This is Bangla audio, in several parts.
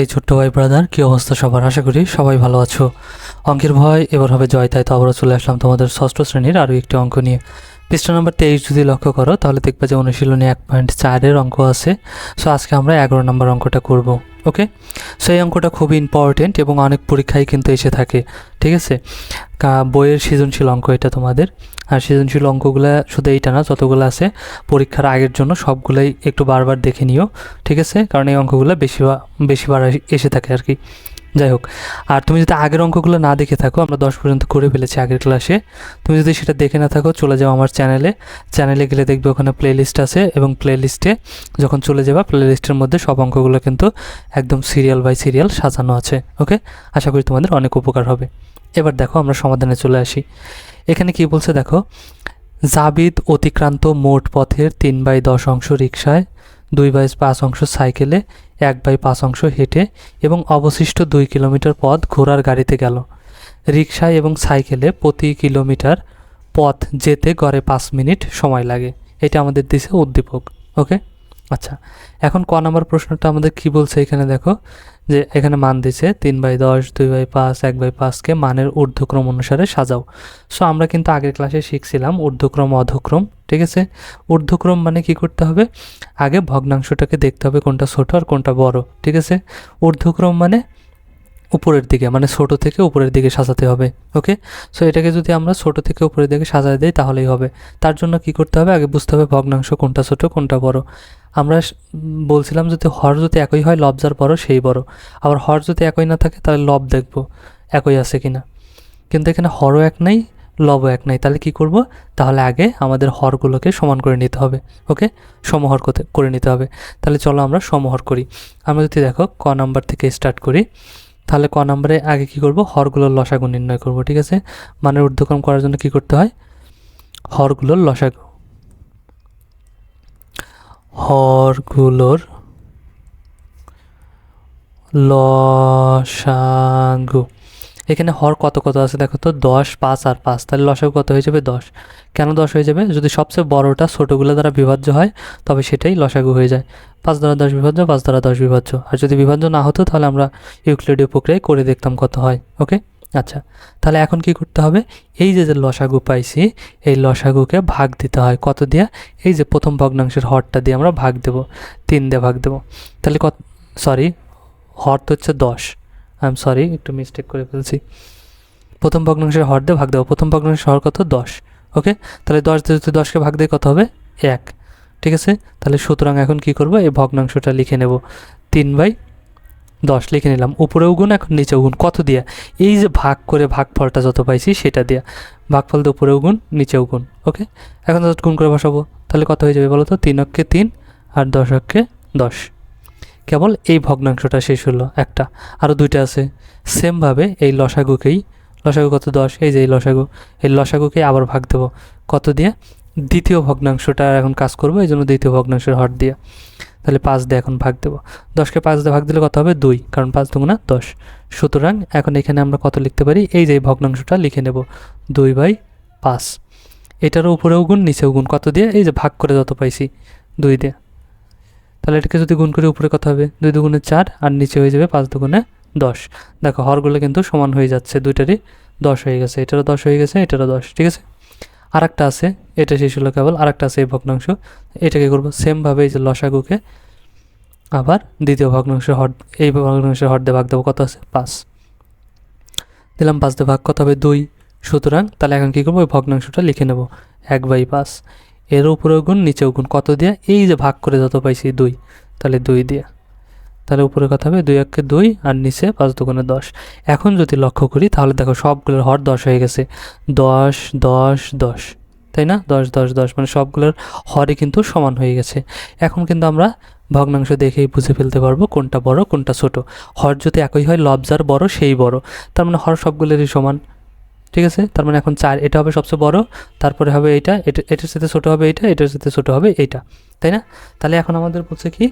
এই ছোট্ট ভাই ব্রাদার কি অবস্থা সবার? আশা করি সবাই ভালো আছো। অঙ্কের ভয়, এবার হবে জয়, তাই তো আবারও চলে আসলাম তোমাদের ষষ্ঠ শ্রেণির আরও একটি অঙ্ক নিয়ে। পৃষ্ঠা নম্বর তেইশ যদি লক্ষ্য করো, তাহলে দেখবে যে অনুশীলনী এক পয়েন্ট চারের অঙ্ক আছে। সো আজকে আমরা এগারো নম্বর অঙ্কটা করব ওকে সো এই অঙ্কটা খুবই ইম্পর্টেন্ট এবং অনেক পরীক্ষায় কিন্তু এসে থাকে, ঠিক আছে? বইয়ের সৃজনশীল অঙ্ক এটা তোমাদের। আর সৃজনশীল অঙ্কগুলো শুধু এইটা না, যতগুলো আছে, পরীক্ষার আগের জন্য সবগুলোই একটু বারবার দেখে নিও, ঠিক আছে? কারণ এই অঙ্কগুলো বেশি বেশিবার এসে- থাকে আর কি। যাই হোক, আর তুমি যদি আগের অঙ্কগুলো না দেখে থাকো, আমরা দশ পর্যন্ত করে ফেলেছি আগের ক্লাসে। তুমি যদি সেটা দেখে না থাকো, চলে যাও আমার চ্যানেলে। চ্যানেলে গেলে দেখবে ওখানে প্লে লিস্ট আছে এবং প্লে লিস্টে যখন চলে যাবা প্লে লিস্টের মধ্যে সব অঙ্কগুলো কিন্তু একদম সিরিয়াল বাই সিরিয়াল সাজানো আছে ওকে আশা করি তোমাদের অনেক উপকার হবে। এবার দেখো আমরা সমাধানে চলে আসি। এখানে কি বলছে দেখো? জাবিদ অতিক্রান্ত মোট পথের তিন বাই দশ অংশ রিক্সায় দুই বাই পাঁচ অংশ সাইকেলে, এক বাই পাঁচ অংশ হেঁটে এবং অবশিষ্ট দুই কিলোমিটার পথ ঘোড়ার গাড়িতে গেল। রিক্সায় এবং সাইকেলে প্রতি কিলোমিটার পথ যেতে গড়ে পাঁচ মিনিট সময় লাগে। এটা আমাদের দিছে উদ্দীপক, ওকে? আচ্ছা এখন ক নম্বর প্রশ্নটা আমাদের কি বলছে এখানে দেখো, যে এখানে মান দিছে তিন বাই দশ, দুই বাই পাঁচ, এক বাই পাঁচকে মানের ঊর্ধ্বক্রম অনুসারে সাজাও। সো আমরা কিন্তু আগের ক্লাসে শিখছিলাম ঊর্ধ্বক্রম, অধক্রম, ঠিক আছে? ঊর্ধ্বক্রম মানে কি করতে হবে? আগে ভগ্নাংশটাকে দেখতে হবে কোনটা ছোট আর কোনটা বড়, ঠিক আছে? ঊর্ধ্বক্রম মানে উপরের দিকে মানে ছোট থেকে উপরের দিকে সাজাতে হবে, ওকে? সো এটাকে যদি আমরা ছোট থেকে উপরের দিকে সাজাতে দিই তাহলেই হবে। তার জন্য কি করতে হবে? আগে বুঝতে হবে ভগ্নাংশ কোনটা ছোট, কোনটা বড়। আমরা বলছিলাম যদি হর যদি একই হয়, লব যার বড়, সেই বড়। আবার হর যদি একই না থাকে, তাহলে লব দেখব একই আছে কি না কিন্তু এখানে হরও এক নাই, লবও এক নাই। তাহলে কি করব? তাহলে আগে আমাদের হরগুলোকে সমান করে নিতে হবে, ওকে? সমহর করে নিতে হবে। তাহলে চলো আমরা সমহর করি। আমরা যদি দেখো, ক নাম্বার থেকে স্টার্ট করি, তাহলে ক নাম্বারে আগে কি করব? হরগুলোর লসাগু নির্ণয় করব, ঠিক আছে? মানের ঊর্ধ্বক্রম করার জন্য কি করতে হয়? হরগুলোর লসাগু। হরগুলোর লসাগু। এখানে হর কত কত আছে দেখো তো? দশ, পাঁচ আর পাঁচ। তাহলে লসাগু কত হয়ে যাবে? দশ। কেন দশ হয়ে যাবে? যদি সবচেয়ে বড়টা ছোটোগুলো দ্বারা বিভাজ্য হয়, তবে সেটাই লসাগু হয়ে যায়। পাঁচ দ্বারা দশ বিভাজ্য, পাঁচ দ্বারা দশ বিভাজ্য। আর যদি বিভাজ্য না হতো, তাহলে আমরা ইউক্লিডীয় প্রক্রিয়ায় করে দেখতাম কত হয় ওকে আচ্ছা তাহলে এখন কি করতে হবে? এই যে যে লসাগু পাইছি, এই লসাগুকে ভাগ দিতে হয় কত দিয়া? এই যে প্রথম ভগ্নাংশের হরটা দিয়ে আমরা ভাগ দেব, তিন দিয়ে ভাগ দেব। তাহলে কত সরি হর তো হচ্ছে দশ। আই এম সরি একটু মিস্টেক করে ফেলছি। প্রথম ভগ্নাংশের হর দিয়ে ভাগ দেবো, প্রথম ভগ্নাংশের হর কত? দশ। ওকে তাহলে দশ দিয়ে যদি দশকে ভাগ দিয়ে কত হবে? এক। ঠিক আছে? তাহলে সুতরাং এখন কি করব? এই ভগ্নাংশটা লিখে নেব। তিন বাই দশ লিখে নিলাম। উপরেও গুণ এখন নিচেও গুণ কত দিয়া? এই যে ভাগ করে ভাগফলটা যত পাইছি সেটা দিয়া। ভাগফল তো উপরেও গুণ নিচেও গুণ ওকে? এখন যত গুণ করে বসাবো। তাহলে কত হয়ে যাবে বলো তো? তিন অক্ষে তিন আর দশ অক্ষে দশ। কেবল এই ভগ্নাংশটা শেষ হলো একটা। আরও দুইটা আছে। সেমভাবে এই লসাগুকেই, লসাগু কত? দশ। এই যে এই লসাগু। এই লসাগুকে আবার ভাগ দেবো। কত দিয়ে? দ্বিতীয় ভগ্নাংশটা এখন কাজ করব, এই জন্য দ্বিতীয় ভগ্নাংশের হর দিয়ে। তাহলে পাঁচ দিয়ে এখন ভাগ দেবো। দশকে পাঁচ দিয়ে ভাগ দিলে কত হবে? দুই, কারণ পাঁচ দুগুণা দশ। সুতরাং এখন এখানে আমরা কত লিখতে পারি? এই যে ভগ্নাংশটা লিখে নেব। দুই বাই পাঁচ। এটারও উপরেও গুণ, নিচেও গুণ। কত দিয়ে? এই যে ভাগ করে যত পাইছি, দুই দিয়ে। তাহলে এটাকে যদি গুণ করে, উপরে কত হবে? দুই দুগুণে চার, আর নিচে হয়ে যাবে পাঁচ দুগুণে দশ। দেখো, হরগুলো কিন্তু সমান হয়ে যাচ্ছে। দুইটারই দশ হয়ে গেছে। এটারও দশ হয়ে গেছে, এটারও দশ। ঠিক আছে? আর একটা আছে, এটা শেষ হলো কেবল আর একটা আছে এই ভগ্নাংশ। এটাকে করব সেমভাবে এই যে লসাগুকে। আবার দ্বিতীয় ভগ্নাংশ হর, এই ভগ্নাংশের হর দিয়ে ভাগ দেবো, কত আছে? পাঁচ। দিলাম পাঁচ দিয়ে ভাগ, কত হবে? দুই। সুতরাং তাহলে এখন কী করব? ওই ভগ্নাংশটা লিখে নেব। এক বাই পাঁচ। এর উপরেও গুণ, নিচেও গুণ, কত দিয়ে? এই যে ভাগ করে যত পাইছি, দুই। তাহলে দুই দিয়ে। তাহলে উপরে কথা হবে দুই একে দুই আর নিচে পাঁচ দুগুণে দশ। এখন যদি লক্ষ্য করি, তাহলে দেখো সবগুলোর হর দশ হয়ে গেছে। দশ দশ দশ, তাই না? দশ দশ দশ মানে সবগুলোর হরই কিন্তু সমান হয়ে গেছে। এখন কিন্তু আমরা ভগ্নাংশ দেখেই বুঝে ফেলতে পারব কোনটা বড়, কোনটা ছোট। হর যদি একই হয়, লবজার বড়, সেই বড়। তার মানে হর সবগুলোরই সমান। ঠিক আছে? তার মানে এখন চার, এটা হবে সবচেয়ে বড়, তারপরে হবে এইটা, এটা, এটার সাথে ছোটো হবে এইটা, এটার সাথে ছোটো হবে এইটা, তাই না? তাহলে এখন আমাদের বলছে কি,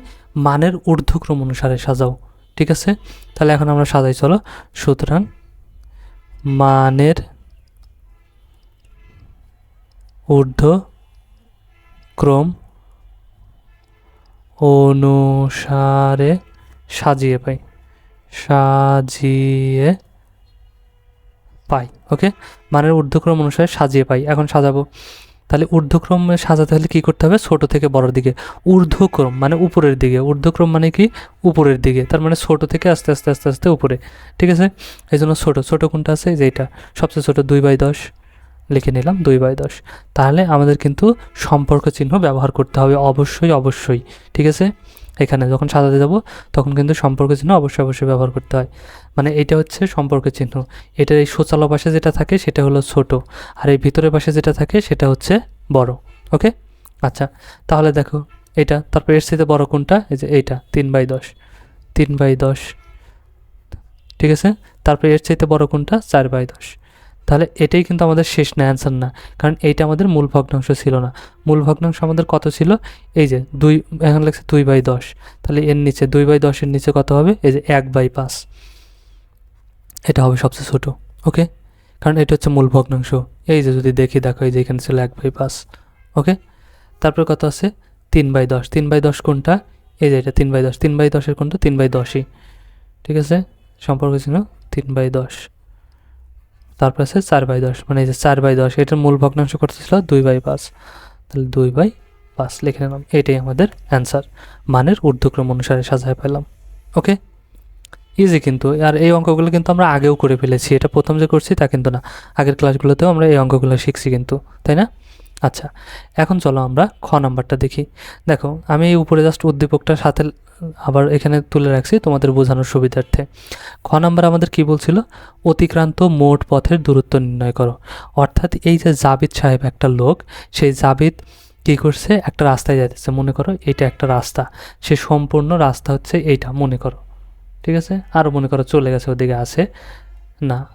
মানের ঊর্ধ্বক্রম অনুসারে সাজাও, ঠিক আছে? তাহলে এখন আমরা সাজাই, চলো। সুতরাং মানের ঊর্ধ্বক্রম অনুসারে সাজিয়ে পাই, সাজিয়ে পাই ওকে মানের ঊর্ধ্বক্রম অনুসারে সাজিয়ে পাই, এখন সাজাবো। তাহলে ঊর্ধ্বক্রমে সাজাতে হলে কী করতে হবে? ছোট থেকে বড়র দিকে। ঊর্ধ্বক্রম মানে উপরের দিকে। ঊর্ধ্বক্রম মানে কি? উপরের দিকে। তার মানে ছোট থেকে আস্তে আস্তে আস্তে আস্তে উপরে, ঠিক আছে? এই জন্য ছোটো। ছোটো কোনটা আছে? যে এইটা। সবচেয়ে ছোটো দুই বাই দশ। লিখে নিলাম দুই বাই দশ। তাহলে আমাদের কিন্তু সম্পর্ক চিহ্ন ব্যবহার করতে হবে। অবশ্যই অবশ্যই, ঠিক আছে? এখানে যখন সাজাতে যাব, তখন কিন্তু সম্পর্ক চিহ্ন অবশ্যই অবশ্যই ব্যবহার করতে হয়। মানে এটা হচ্ছে সম্পর্ক চিহ্ন। এটার এই সোচালো পাশে যেটা থাকে, সেটা হলো ছোট। আর এই ভিতরের পাশে যেটা থাকে, সেটা হচ্ছে বড়। ওকে? আচ্ছা তাহলে দেখো, এটা, তারপর এর সাথে বড় কোনটা? এই যে এইটা, তিন বাই দশ। তিন বাই দশ। ঠিক আছে? তারপর এর চাইতে বড় কোনটা? চার বাই দশ। তাহলে এটাই কিন্তু আমাদের শেষ না অ্যান্সার না। কারণ এইটা আমাদের মূল ভগ্নাংশ ছিল না। মূল ভগ্নাংশ আমাদের কত ছিল? এই যে দুই, এখন লাগছে দুই বাই দশ। তাহলে এর নিচে দুই বাই দশের নিচে কত হবে? এই যে এক বাই পাঁচ। এটা হবে সবচেয়ে ছোটো ওকে কারণ এটা হচ্ছে মূল ভগ্নাংশ। এই যে যদি দেখি, দেখো, এই যে এখানে ছিল এক বাই পাঁচ ওকে তারপর কত আছে? তিন বাই দশ। তিন বাই দশ কোনটা? এই যে এটা তিন বাই দশ। তিন বাই দশের কোনটা? তিন বাই দশই। ঠিক আছে? সম্পর্ক ছিল তিন বাই দশ। তারপর আছে চার বাই দশ। মানে এই যে চার বাই দশ, এটার মূল ভগ্নাংশ করতে ছিল? দুই বাই পাঁচ। তাহলে দুই বাই পাঁচ লিখে নিলাম। এটাই আমাদের অ্যান্সার মানের ঊর্ধ্বক্রম অনুসারে সাজায় পেলাম ওকে ইজি কিন্তু। আর এই অঙ্কগুলো কিন্তু আমরা আগেও করে ফেলেছি। এটা প্রথম যে করছি তা কিন্তু না। আগের ক্লাসগুলোতেও আমরা এই অঙ্কগুলো শিখছি কিন্তু। তাই না? আচ্ছা। এখন চলো আমরা খ নাম্বারটা দেখি। দেখো, আমি এই উপরে জাস্ট উদ্দীপকটার সাথে আবার এখানে তুলে রাখছি তোমাদের বোঝানোর সুবিধার্থে। খ নাম্বার আমাদের কি বলছিল? অতিক্রান্ত মোট পথের দূরত্ব নির্ণয় করো। অর্থাৎ এই যে জাবিদ সাহেব একটা লোক, সেই জাবিদ কী করছে? একটা রাস্তায় যাইতেছে। মনে করো এটা একটা রাস্তা। সে সম্পূর্ণ রাস্তা হচ্ছে এইটা। মনে করো। ঠিক আছে? আরও মনে করো চলে গেছে, ওদিকে আছে। না,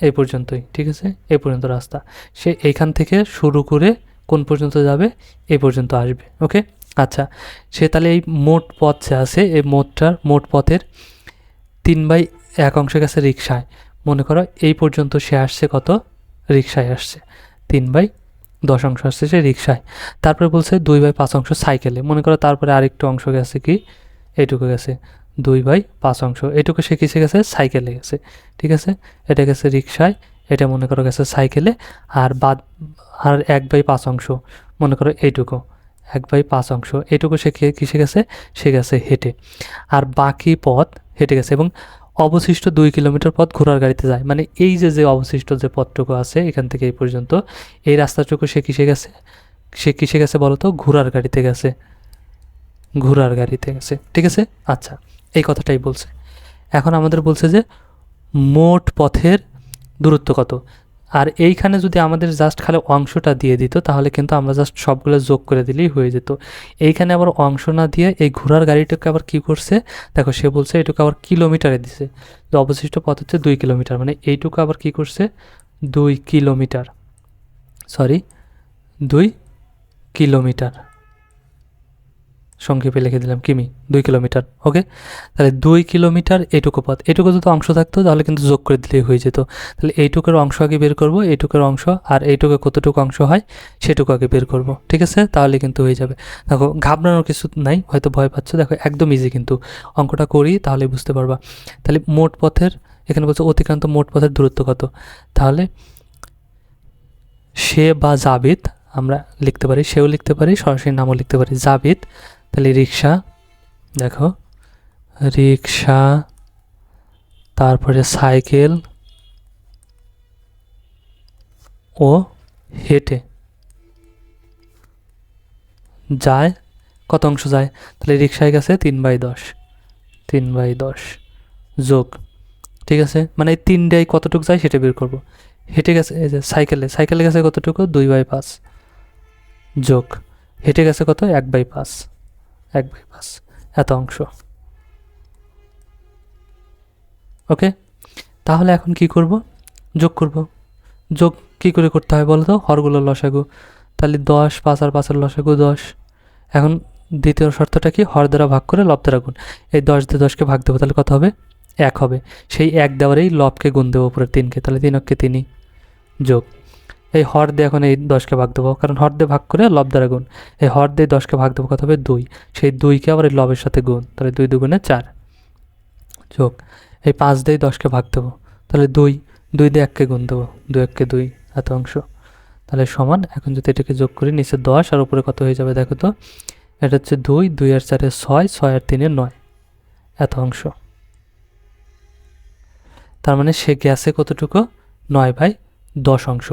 এই পর্যন্তই। ঠিক আছে? এই পর্যন্ত রাস্তা। সে এইখান থেকে শুরু করে কোন পর্যন্ত যাবে? এই পর্যন্ত আসবে। ওকে? আচ্ছা সে তাহলে এই মোট পথ যে আছে, এই মোটটার মোট পথের তিন বাই এক অংশের কাছে রিক্সায় মনে করো এই পর্যন্ত সে আসছে কত? রিক্সায় আসছে। তিন বাই দশ অংশ আসছে সে রিক্সায় তারপরে বলছে দুই বাই পাঁচ অংশ সাইকেলে। মনে করো তারপরে আরেকটু অংশ গেছে কি? এইটুকু গেছে। দুই বাই পাঁচ অংশ। এটুকু সে কিসে গেছে? সাইকেলে গেছে। ঠিক আছে? এটা গেছে রিক্সায় এটা মনে করো গেছে সাইকেলে। আর বাদ, আর এক বাই পাঁচ অংশ। মনে করো এইটুকু। এক বাই পাঁচ অংশ। এটুকু সে কিসে গেছে? সে গেছে হেঁটে। আর বাকি পথ হেঁটে গেছে এবং অবশিষ্ট দুই কিলোমিটার পথ ঘোড়ার গাড়িতে যায়। মানে এই যে যে অবশিষ্ট যে পথটুকু আছে এখান থেকে এই পর্যন্ত, এই রাস্তাটুকু সে কিসে গেছে? সে কিসে গেছে বলো তো? ঘোড়ার গাড়িতে গেছে। ঘোড়ার গাড়িতে গেছে। ঠিক আছে? আচ্ছা এই কথাটাই বলছে। এখন আমাদের বলছে যে মোট পথের দূরত্ব কত? আর এইখানে যদি আমাদের জাস্ট খালি অংশটা দিয়ে দিত, তাহলে কিন্তু আমরা জাস্ট সবগুলো যোগ করে দিলেই হয়ে যেত। এইখানে আবার অংশ না দিয়ে এই ঘোড়ার গাড়িটাকে আবার কি করছে? দেখো সে বলছে এটুকু আবার কিলোমিটারে দিছে। তো অবশিষ্ট পথ হচ্ছে দুই কিলোমিটার মানে এইটুকু আবার কি করছে? দুই কিলোমিটার সরি দুই কিলোমিটার। সংক্ষেপে লিখে দিলাম, কিমি, দুই কিলোমিটার, ওকে? তাহলে দুই কিলোমিটার এইটুকু পথ। এটুকু যদি অংশ থাকতো, তাহলে কিন্তু যোগ করে দিলেই হয়ে যেত। তাহলে এইটুকুর অংশ আগে বের করব, এইটুকুর অংশ, আর এইটুকু কতটুকু অংশ হয়, সেটুকু আগে বের করব, ঠিক আছে? তাহলে কিন্তু হয়ে যাবে। দেখো, ঘাবড়ানোর কিছু নাই, হয়তো ভয় পাচ্ছ। দেখো, একদম ইজি কিন্তু। অঙ্কটা করি, তাহলে বুঝতে পারবা। তাহলে মোট পথের, এখানে বলছে অতিক্রান্ত মোট পথের দূরত্ব কত? তাহলে সে বা জাবিদ, আমরা লিখতে পারি, সেও লিখতে পারি, সরাসরি নামও লিখতে পারি, জাবিদ তাহলে রিক্সা, দেখো, রিক্সা, তারপরে সাইকেল ও হেঁটে। যায়, কত অংশ যায়? তাহলে রিক্সায় গেছে তিন বাই দশ, তিন বাই দশ যোগ, ঠিক আছে? মানে এই তিনটাই কতটুকু যায় সেটা বের করব। হেঁটে গেছে, এই যে সাইকেলে সাইকেলে গেছে কতটুকু? দুই বাই পাঁচ যোগ, হেঁটে গেছে কত? এক বাই পাঁচ। এক বাই পাঁচ এত অংশ। ওকে তাহলে এখন কি করব? যোগ করব। যোগ কি করে করতে হয় বলো তো হরগুলো লসাগু। তাহলে দশ, পাঁচ আর পাঁচের লসাগু দশ। এখন দ্বিতীয় শর্তটা কি? হর দ্বারা ভাগ করে লব দ্বারা গুণ। এই দশ দিয়ে দশকে ভাগ দেবো, তাহলে কত হবে? এক হবে। সেই এক দেওয়ারেই লবকে গুণ দেবো উপরে তিনকে। তাহলে তিন অক্ষে তিনই যোগ। এই হর দিয়ে এখন এই দশকে ভাগ দেবো। কারণ হর দিয়ে ভাগ করে লব দ্বারা গুণ। এই হর দিয়ে দশকে ভাগ দেবো কত হবে দুই। সেই দুইকে আবার এই লবের সাথে গুণ। তাহলে দুই দুগুণে চার। যোগ। এই পাঁচ দিয়ে দশকে ভাগ দেবো। তাহলে দুই। দুই দিয়ে এককে গুণ দেবো। দুই এককে দুই এত অংশ। তাহলে সমান। এখন যদি এটাকে যোগ করি, নিচে দশ আর উপরে কত হয়ে যাবে দেখো তো? এটা হচ্ছে দুই। দুই আর চারে ছয়। ছয় আর তিনে নয়। এত অংশ। তার মানে সে গ্যাসে কতটুকু? নয় বাই দশ অংশ।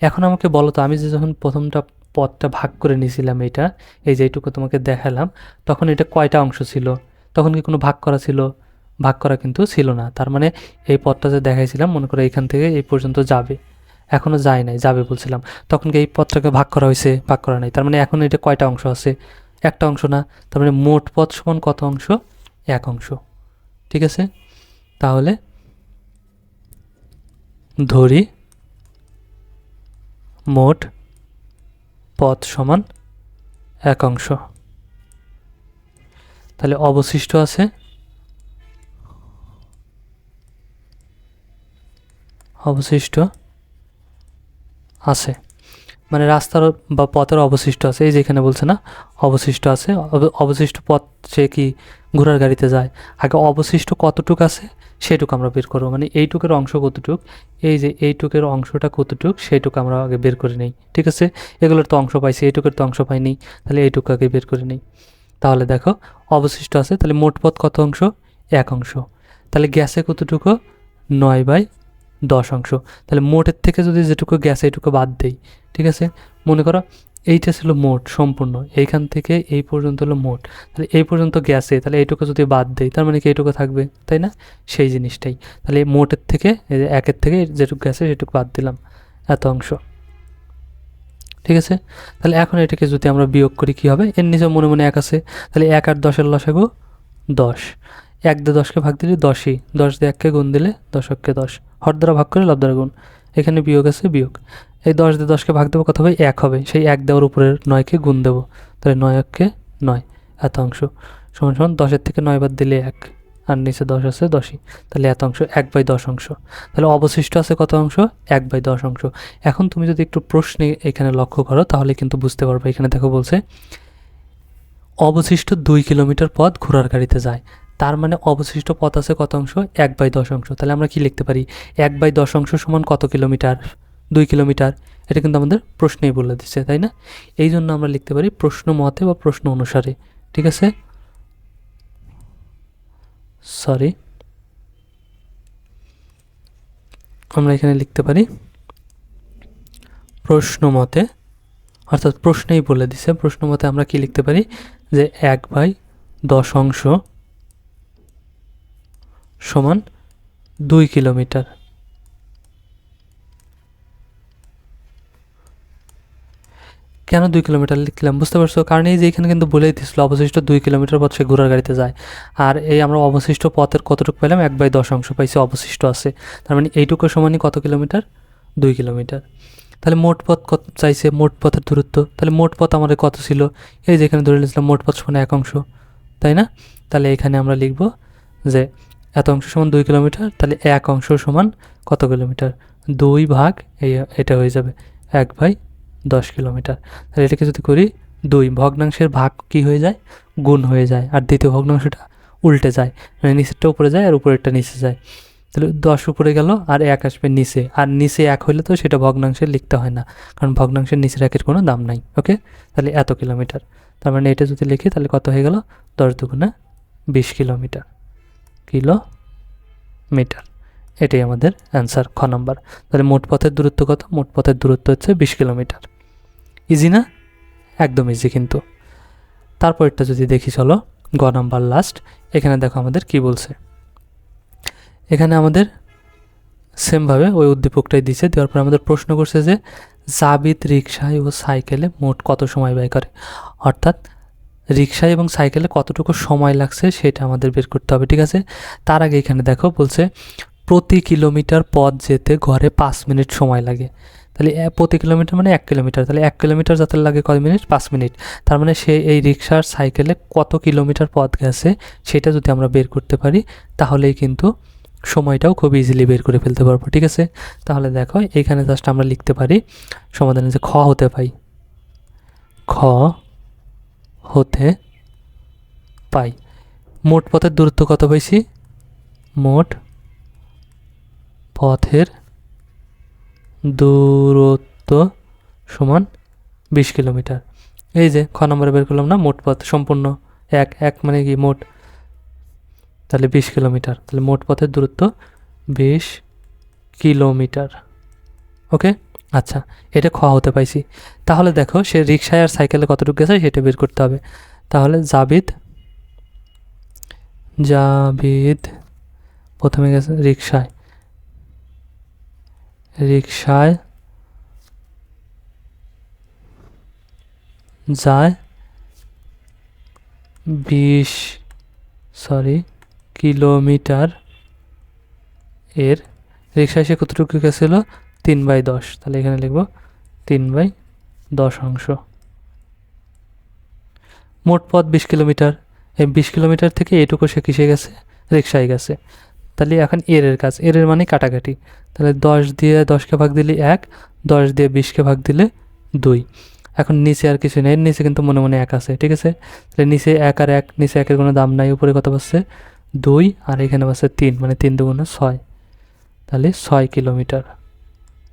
এখন আমাকে বলো তো, আমি যে যখন প্রথমটা পথটা ভাগ করে নিয়েছিলাম এটা, এই যে এইটুকু তোমাকে দেখালাম, তখন এটা কয়টা অংশ ছিল? তখন কি কোনো ভাগ করা ছিল? ভাগ করা কিন্তু ছিল না। তার মানে এই পথটা যে দেখাইছিলাম, মনে করো এখান থেকে এই পর্যন্ত যাবে। এখনও যায় নাই, যাবে বলছিলাম। তখন কি এই পথটাকে ভাগ করা হয়েছে? ভাগ করা নাই। তার মানে এখন এটা কয়টা অংশ আছে? একটা অংশ না। তার মানে মোট পথ সমান কত অংশ? এক অংশ। ঠিক আছে? তাহলে ধরি মোট পথ সমান এক অংশ। তাহলে অবশিষ্ট আছে অবশিষ্ট আছে। মানে রাস্তার বা পথের অবশিষ্ট আছে, এই যেখানে বলছে না, অবশিষ্ট আছে। অব- অবশিষ্ট পথ সে কি ঘোড়ার গাড়িতে যায়। আগে অবশিষ্ট কতটুক আছে সেটুকু আমরা বের করব। মানে এইটুকের অংশ কতটুক, এই যে এইটুকের অংশটা কতটুক সেইটুকু আমরা আগে বের করে নিই। ঠিক আছে? এগুলোর তো অংশ পাইছি, এইটুকের তো অংশ পাইনি, তাহলে এইটুকু আগে বের করে নিই। তাহলে দেখো, অবশিষ্ট আছে, তাহলে মোট পথ কত অংশ? এক অংশ। তাহলে গ্যাসে কতটুকু? নয় বাই দশ অংশ। তাহলে মোটের থেকে যদি যেটুকু গ্যাসে, এইটুকু বাদ দেই, ঠিক আছে? মনে করো এইটা ছিল মোট, সম্পূর্ণ। এইখান থেকে এই পর্যন্ত হলো মোট। তাহলে এই পর্যন্ত গ্যাসে তাহলে এইটুকু যদি বাদ দেই, তার মানে কি এইটুকু থাকবে, তাই না? সেই জিনিসটাই। তাহলে মোটের থেকে, এই যে একের থেকে যেটুকু গ্যাসে সেটুকু বাদ দিলাম, এত অংশ। ঠিক আছে? তাহলে এখন এটাকে যদি আমরা বিয়োগ করি, কী হবে? এর নিচে মনে মনে এক আছে। তাহলে এক আর দশের লসাগু দশ। এক দিয়ে দশকে ভাগ দিলে দশই। দশ দিয়ে এককে গুণ দিলে দশককে দশ। হর দ্বারা ভাগ করে লব দ্বারা গুণ। এখানে বিয়োগ আছে, বিয়োগ। এই দশ দিয়ে দশকে ভাগ দেবো কত হবে? এক হবে। সেই এক দেওয়ার উপরের নয়কে গুণ দেবো। তাহলে নয় এককে নয়, এত অংশ। সমান সমান দশের থেকে নয় বাদ দিলে এক, আর নিচে দশ আছে দশই। তাহলে এত অংশ, এক বাই দশ অংশ। তাহলে অবশিষ্ট আছে কত অংশ? এক বাই দশ অংশ। এখন তুমি যদি একটু প্রশ্নে এখানে লক্ষ্য করো, তাহলে কিন্তু বুঝতে পারবে। এখানে দেখো বলছে, অবশিষ্ট দুই কিলোমিটার পথ ঘোড়ার গাড়িতে যায়। তার মানে অবশিষ্ট পথ আছে কত অংশ এক বাই দশ অংশ। তাহলে আমরা কি লিখতে পারি? এক বাই দশ অংশ সমান কত কিলোমিটার? দুই কিলোমিটার। এটা কিন্তু আমাদের প্রশ্নেই বলে দিচ্ছে, তাই না? এই জন্য আমরা লিখতে পারি প্রশ্ন মতে বা প্রশ্ন অনুসারে, ঠিক আছে? সরি আমরা এখানে লিখতে পারি প্রশ্ন মতে, অর্থাৎ প্রশ্নেই বলে দিছে প্রশ্ন মতে আমরা কি লিখতে পারি? যে এক বাই দশ অংশ সমান দুই কিলোমিটার। কেন দুই কিলোমিটার লিখলাম? বুঝতে পারছ? কারণ এই যে এখানে কিন্তু বলেই দিছিল অবশিষ্ট দুই কিলোমিটার পথ সে ঘোড়ার গাড়িতে যায়। আর এই আমরা অবশিষ্ট পথের কতটুকু পেলাম? এক বাই দশ অংশ পাইছি, অবশিষ্ট আছে। তার মানে এইটুকু সমানই কত কিলোমিটার? দুই কিলোমিটার। তাহলে মোট পথ কত চাইছে? মোট পথের দূরত্ব? তাহলে মোট পথ আমাদের কত ছিল? এই যে এখানে ধরে নিয়েছিলাম মোট পথ সমান এক অংশ, তাই না? তাহলে এখানে আমরা লিখব যে এত অংশ সমান দুই কিলোমিটার, তাহলে এক অংশ সমান কত কিলোমিটার? দুই ভাগ এই এটা হয়ে যাবে এক বাই দশ কিলোমিটার। তাহলে এটাকে যদি করি দুই, ভগ্নাংশের ভাগ কি হয়ে যায়? গুণ হয়ে যায়। আর দ্বিতীয় ভগ্নাংশটা উল্টে যায়। মানে নিচেরটা উপরে যায় আর উপরেরটা নিচে যায়। তাহলে দশ উপরে গেল আর এক আসবে নিচে। আর নিচে এক হইলে তো সেটা ভগ্নাংশে লিখতে হয় না, কারণ ভগ্নাংশের নিচের একের কোনো দাম নাই, ওকে? তাহলে এত কিলোমিটার। তার মানে এটা যদি লিখি তাহলে কত হয়ে গেল? দশ দুগুণে বিশ কিলোমিটার। Kilo metre. এটাই আমাদের অ্যান্সার খ নম্বর। তাহলে মোট পথের দূরত্ব কত? মোট পথের দূরত্ব হচ্ছে বিশ কিলোমিটার। ইজি না? একদম ইজি কিন্তু। তারপরটা যদি দেখি, চলো, গ নাম্বার লাস্ট এখানে দেখো আমাদের কি বলছে। এখানে আমাদের সেমভাবে ওই উদ্দীপকটাই দিছে। দেওয়ার পর আমাদের প্রশ্ন করছে যে জাবিদ রিক্সায় ও সাইকেলে মোট কত সময় ব্যয় করে? অর্থাৎ রিক্সায় এবং সাইকেলে কতটুকু সময় লাগছে সেটা আমাদের বের করতে হবে, ঠিক আছে? তার আগে এখানে দেখো বলছে, প্রতি কিলোমিটার পথ যেতে ঘরে পাঁচ মিনিট সময় লাগে। তাহলে প্রতি কিলোমিটার মানে এক কিলোমিটার। তাহলে এক কিলোমিটার যাতে লাগে কয় মিনিট? পাঁচ মিনিট। তার মানে সে এই রিক্সার সাইকেলে কত কিলোমিটার পথ গেছে সেটা যদি আমরা বের করতে পারি, তাহলেই কিন্তু সময়টাও খুব ইজিলি বের করে ফেলতে পারব, ঠিক আছে? তাহলে দেখো, এখানে জাস্ট আমরা লিখতে পারি, সমাধানে যে খ হতে পাই। খ হতে পাই। মোট পথের দূরত্ব কত পাইছি মোট পথের দূরত্ব সমান বিশ কিলোমিটার। এই যে, খ নম্বরে বের করলাম না? মোট পথ সম্পূর্ণ এক এক মানে কি মোট? তাহলে বিশ কিলোমিটার। তাহলে মোট পথের দূরত্ব বিশ কিলোমিটার। ওকে? আচ্ছা এটা খ হতে পাইছি। তাহলে দেখো, সে রিক্সায় আর সাইকেলে কতটুকু গেছে সেটা বের করতে হবে। তাহলে জাবিদ জাবিদ, প্রথমে গেছে রিক্সায় রিক্সায় যায় বিশ, সরি, কিলোমিটার এর। রিক্সায় সে কতটুকু গেছিল? তিন বাই দশ। তাহলে এখানে লিখব তিন বাই দশ অংশ। মোট পথ বিশ কিলোমিটার। এই বিশ কিলোমিটার থেকে এটুকু সে কিসে গেছে? রিক্সায় গেছে। তাহলে এখন এর এর কাজ। এর এর মানে কাটাকাটি। তাহলে দশ দিয়ে দশকে ভাগ দিলে এক, দশ দিয়ে বিশকে ভাগ দিলে দুই। এখন নিচে আর কিছু নেই। নিচে কিন্তু মনে মনে এক আছে, ঠিক আছে? তাহলে নিচে এক আর এক, নিচে একের কোনো দাম নাই। উপরে কত পাচ্ছে দুই, আর এখানে পাচ্ছে তিন মানে তিন দুগুণে ছয়। তাহলে ছয় কিলোমিটার।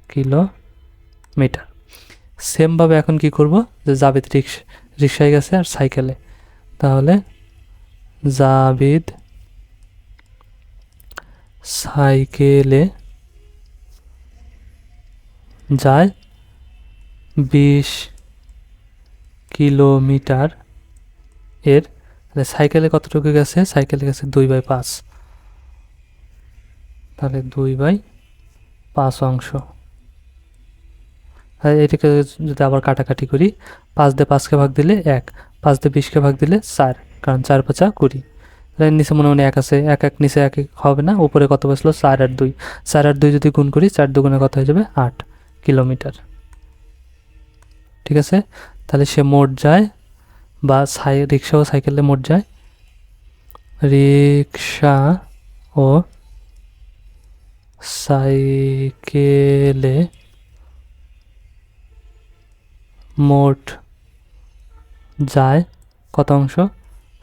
কিলোমিটার। সেমভাবে এখন কি করব? যে জাবেদ রিক্সা, রিক্সায় গেছে আর সাইকেলে। তাহলে জাবিদ সাইকেলে যায় বিশ কিলোমিটার এর, তাহলে সাইকেলে কতটুকু গেছে? সাইকেলে গেছে দুই বাই পাঁচ। তাহলে দুই বাই পাঁচ অংশ। এটাকে যদি আবার কাটাকাটি করি, পাঁচ দিয়ে পাঁচকে ভাগ দিলে এক, পাঁচ দিয়ে বিশকে ভাগ দিলে চার, কারণ চার পাঁচা কুড়ি। তাহলে নিচে মনে মনে এক আছে, এক এক, নিচে এক এক হবে না, উপরে কত বসল? চার আর দুই। চার আর দুই যদি গুণ করি, চার দুগুণে কত হয়ে যাবে আট কিলোমিটার। ঠিক আছে? তাহলে সে মোট যায়, বা সাই, রিক্সা ও সাইকেলে মোট যায়। রিক্সা ও সাইকেলে মোট যায় কত অংশ?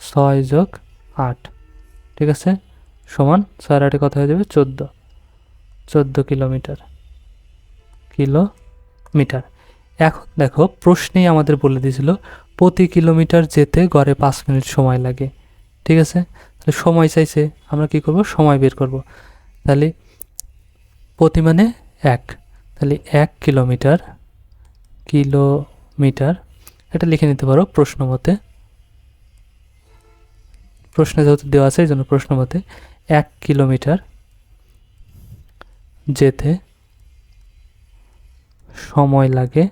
ছয় যোগ আট। ঠিক আছে? সমান ছয় আটে কত হয়ে যাবে? চোদ্দ। চোদ্দ কিলোমিটার। কিলোমিটার। এখন দেখো, প্রশ্নেই আমাদের বলে দিয়েছিল, প্রতি কিলোমিটার যেতে গড়ে পাঁচ মিনিট সময় লাগে। ঠিক আছে? তাহলে সময় চাইছে, আমরা কি করব? সময় বের করব। তাহলে প্রতি মানে এক। তাহলে এক কিলোমিটার কিলোমিটার এটা লিখে নিতে পারো প্রশ্ন মতে। প্রশ্নে যেহেতু দেওয়া আছে, এই জন্য প্রশ্ন মতে এক কিলোমিটার যেতে সময় লাগে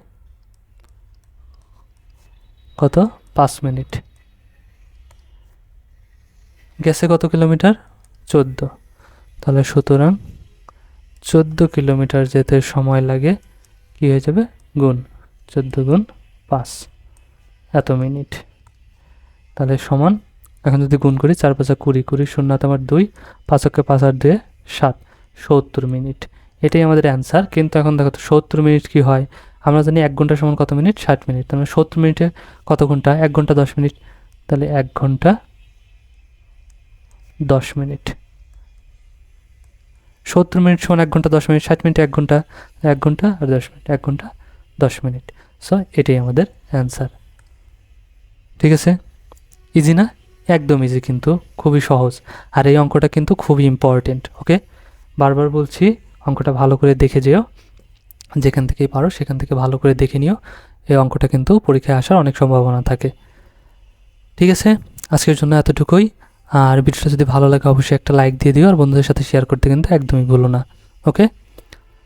কত? পাঁচ মিনিট। গেছে কত কিলোমিটার? চোদ্দ। তাহলে সুতরাং চোদ্দ কিলোমিটার যেতে সময় লাগে, কি হয়ে যাবে? গুণ। চোদ্দ গুণ পাঁচ। এত মিনিট। তাহলে সমান, এখন যদি গুণ করি, চার পাঁচা কুড়ি কুড়ি শূন্য আমার দুই পাঁচকে পাঁচ আর দুয়ে সাত, সত্তর মিনিট। এটাই আমাদের অ্যান্সার কিন্তু এখন দেখো তো সত্তর মিনিট কি হয়? আমরা জানি এক ঘণ্টা সমান কত মিনিট? ষাট মিনিট। তাহলে সত্তর মিনিটে কত ঘণ্টা? এক ঘণ্টা দশ মিনিট। তাহলে এক ঘণ্টা দশ মিনিট। সত্তর মিনিট সমান এক ঘণ্টা দশ মিনিট, ষাট মিনিট এক ঘণ্টা এক ঘণ্টা আর দশ মিনিট, এক ঘণ্টা দশ মিনিট। সো এটাই আমাদের অ্যান্সার ঠিক আছে? ইজি না? একদম ইজি কিন্তু, খুবই সহজ। আর এই অঙ্কটা কিন্তু খুবই ইম্পর্টেন্ট ওকে বারবার বলছি, অঙ্কটা ভালো করে দেখে যেও। যেখান থেকেই পারো, সেখান থেকে ভালো করে দেখে নিও। এই অঙ্কটা কিন্তু পরীক্ষায় আসার অনেক সম্ভাবনা থাকে। ঠিক আছে? আজকের জন্য এতটুকুই। আর ভিডিওটা যদি ভালো লাগে, অবশ্যই একটা লাইক দিয়ে দিও। আর বন্ধুদের সাথে শেয়ার করতে কিন্তু একদমই ভুলো না ওকে